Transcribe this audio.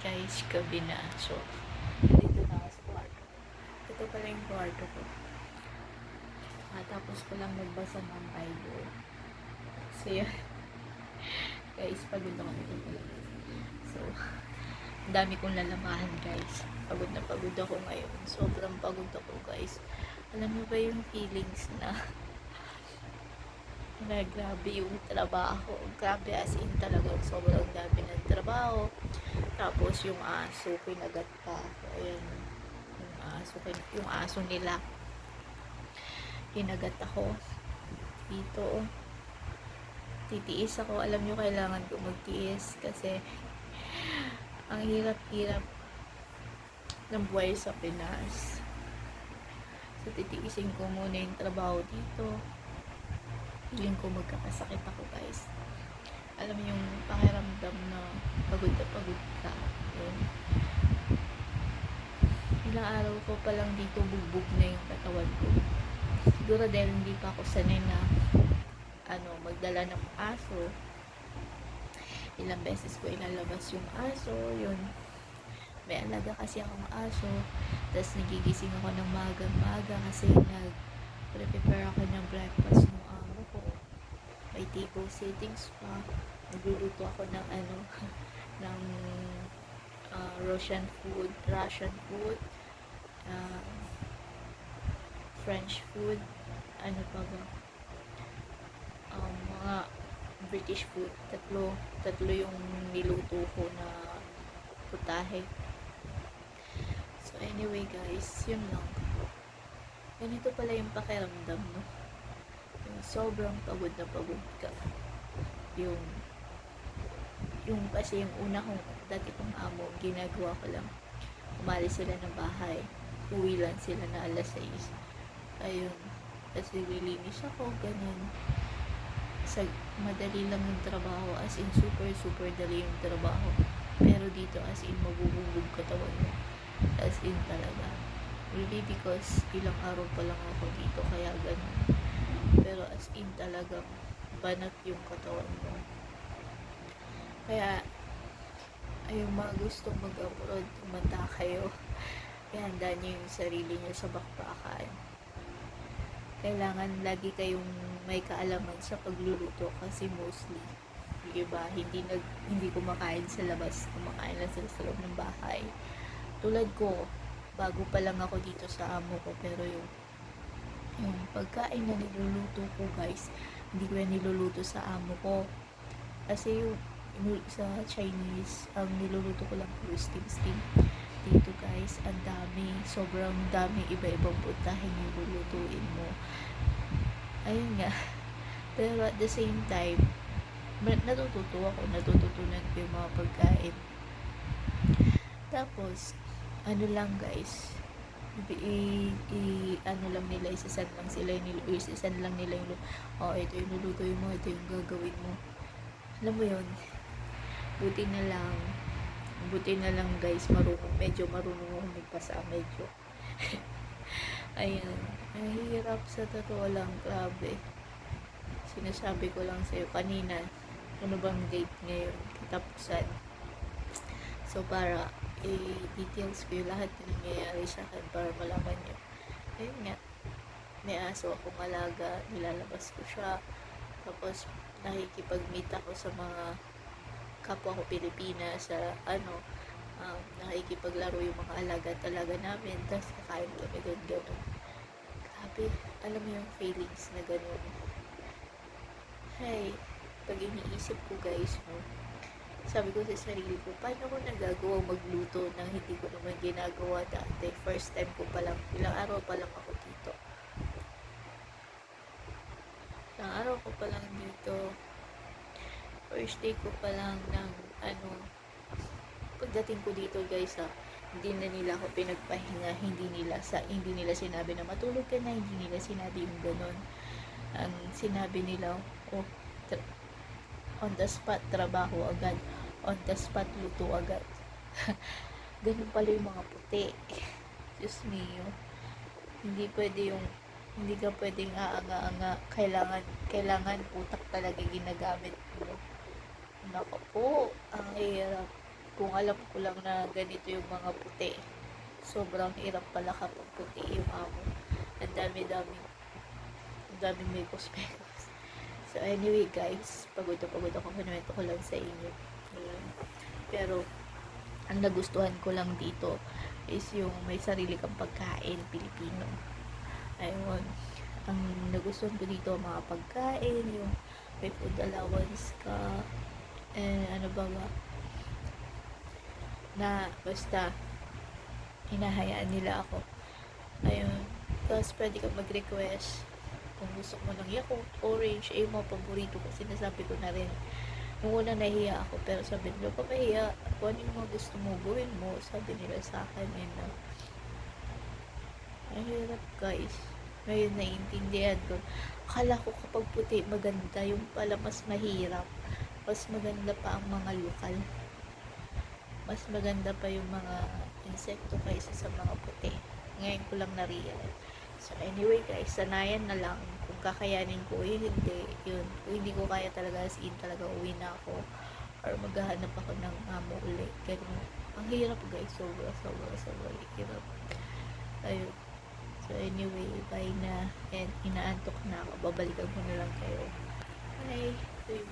guys, gabi na. So, dito na ako sa kwarto. Ito pala yung kwarto ko. Matapos ko lang magbasa ng Bible. So, yun. guys, pagod ako nito pala. So, dami kong lalamahan guys. Pagod na pagod ako ngayon. Sobrang pagod ako guys. Alam mo ba yung feelings na na grabe yung trabaho. Grabe as in talaga sobrang dami ng trabaho. Tapos yung aso, pinagat pa. Ayan. Yung aso, yung aso nila. Kinagat ako. Dito. Titiis ako. Alam nyo, kailangan ko magtiis. Kasi, ang hirap-hirap ng buhay sa Pinas. So, titiisin ko muna yung trabaho dito. Feeling ko magkakasakit ako, guys. Alam mo yung pakiramdam na pagod na pagod ka. Yun. Ilang araw ko pa lang dito bugbog na yung katawan ko. Siguro dahil hindi pa ako sanay na ano, magdala ng aso. Ilang beses ko ilalabas yung aso, yun. May alaga kasi akong aso. Tapos nagigising ako ng maga-maga kasi nag-prepare ako ng breakfast. May table settings pa. Nagluluto ako ng ano, ng uh, Russian food, Russian food, uh, French food, ano pa ba? Um, mga British food. Tatlo, tatlo yung niluto ko na putahe. So anyway guys, yun lang. Ganito pala yung pakiramdam, no? Yung sobrang pagod na pagod ka. Yung yung kasi yung una kong dati kong amo, ginagawa ko lang. Umalis sila ng bahay. Uwi lang sila na alas 6. Ayun. Tapos nililinis ako, ganun. Sa, madali lang yung trabaho. As in, super, super dali yung trabaho. Pero dito, as in, mabububog katawan mo. As in, talaga. Maybe because ilang araw pa lang ako dito, kaya ganun. Pero as in, talagang banat yung katawan mo. Kaya, ay yung mga gustong mag-abroad, tumanda kayo. Ihanda nyo yung sarili nyo sa bakbakan. Kailangan lagi kayong may kaalaman sa pagluluto kasi mostly, yung iba, hindi, nag, hindi kumakain sa labas, kumakain lang sila sa loob ng bahay. Tulad ko, bago pa lang ako dito sa amo ko, pero yung yung pagkain na niluluto ko guys, hindi ko yan niluluto sa amo ko. Kasi yung sa Chinese, ang niluluto ko lang puro steam-steam. Dito guys, ang dami, sobrang dami iba-ibang putahin yung lulutuin mo. Ayun nga. Pero at the same time, natututo ako, natututunan ko yung mga pagkain. Tapos, ano lang guys, i, i- ano lang nila, isasan lang sila, yung isasan lang nila yung, oh, ito yung lulutuin mo, ito yung gagawin mo. Alam mo yun, buti na lang, buti na lang guys, marunong, medyo marunong ako magpasa, medyo. Ayun, nahihirap sa totoo lang, grabe. Sinasabi ko lang sa'yo kanina, ano bang date ngayon, katapusan. So, para i-details ko yung lahat na nangyayari sa akin para malaman nyo. Ayun nga, may aso akong alaga, nilalabas ko siya. Tapos, nakikipag-meet ako sa mga kapwa ko Pilipina sa ano, um, nakikipaglaro yung mga alaga talaga namin. Tapos, kakain kami doon, gano'n. Grabe, alam mo yung feelings na gano'n. Hey, pag iniisip ko guys, no, sabi ko sa sarili ko, paano ko nagagawa magluto nang hindi ko naman ginagawa dati? First time ko pa lang, ilang araw pa lang ako dito. Ilang araw ko pa lang dito. First day ko pa lang ng, ano, pagdating ko dito guys ha, hindi na nila ako pinagpahinga, hindi nila sa hindi nila sinabi na matulog ka na, hindi nila sinabi yung ganon. Ang sinabi nila, oh, on the spot, trabaho agad. On the spot, luto agad. Ganun pala yung mga puti. Diyos mio. Hindi pwede yung, hindi ka pwedeng aanga-anga. Kailangan, kailangan utak talaga ginagamit mo. Nako po, ang hirap. kung alam ko lang na ganito yung mga puti. Sobrang hirap pala kapag puti yung amo. Ang dami-dami. Ang dami may mekos So anyway guys, pagod na pagod ako. Kinuwento ko lang sa inyo. Ayan. Pero, ang nagustuhan ko lang dito is yung may sarili kang pagkain, Pilipino. Ayun. Ang nagustuhan ko dito, mga pagkain, yung may food allowance ka, eh, ano ba ba, na basta, hinahayaan nila ako. Ayun. Tapos, pwede ka mag-request kung gusto mo ng Yakult, Orange, eh, yung mga paborito ko. Sinasabi ko na rin. Nung una nahiya ako, pero sabi nila, pa mahiya, kung ano yung mga gusto mo, gawin mo. Sabi nila sa akin, yun na. Mahirap, guys. Ngayon, naiintindihan ko. Akala ko kapag puti, maganda. Yung pala, mas mahirap. Mas maganda pa ang mga lokal. Mas maganda pa yung mga insekto kaysa sa mga puti. Ngayon ko lang na-realize. So, anyway guys, sanayan na lang kakayanin ko, uy, hindi, yun, uy, hindi ko kaya talaga, as in, talaga, uwi na ako, or maghahanap ako ng amo uli, ganun, ang hirap guys, sobra, sobra, sobra, hirap, ayun, so anyway, bye na, and inaantok na ako, babalikan ko na lang kayo, bye, so yung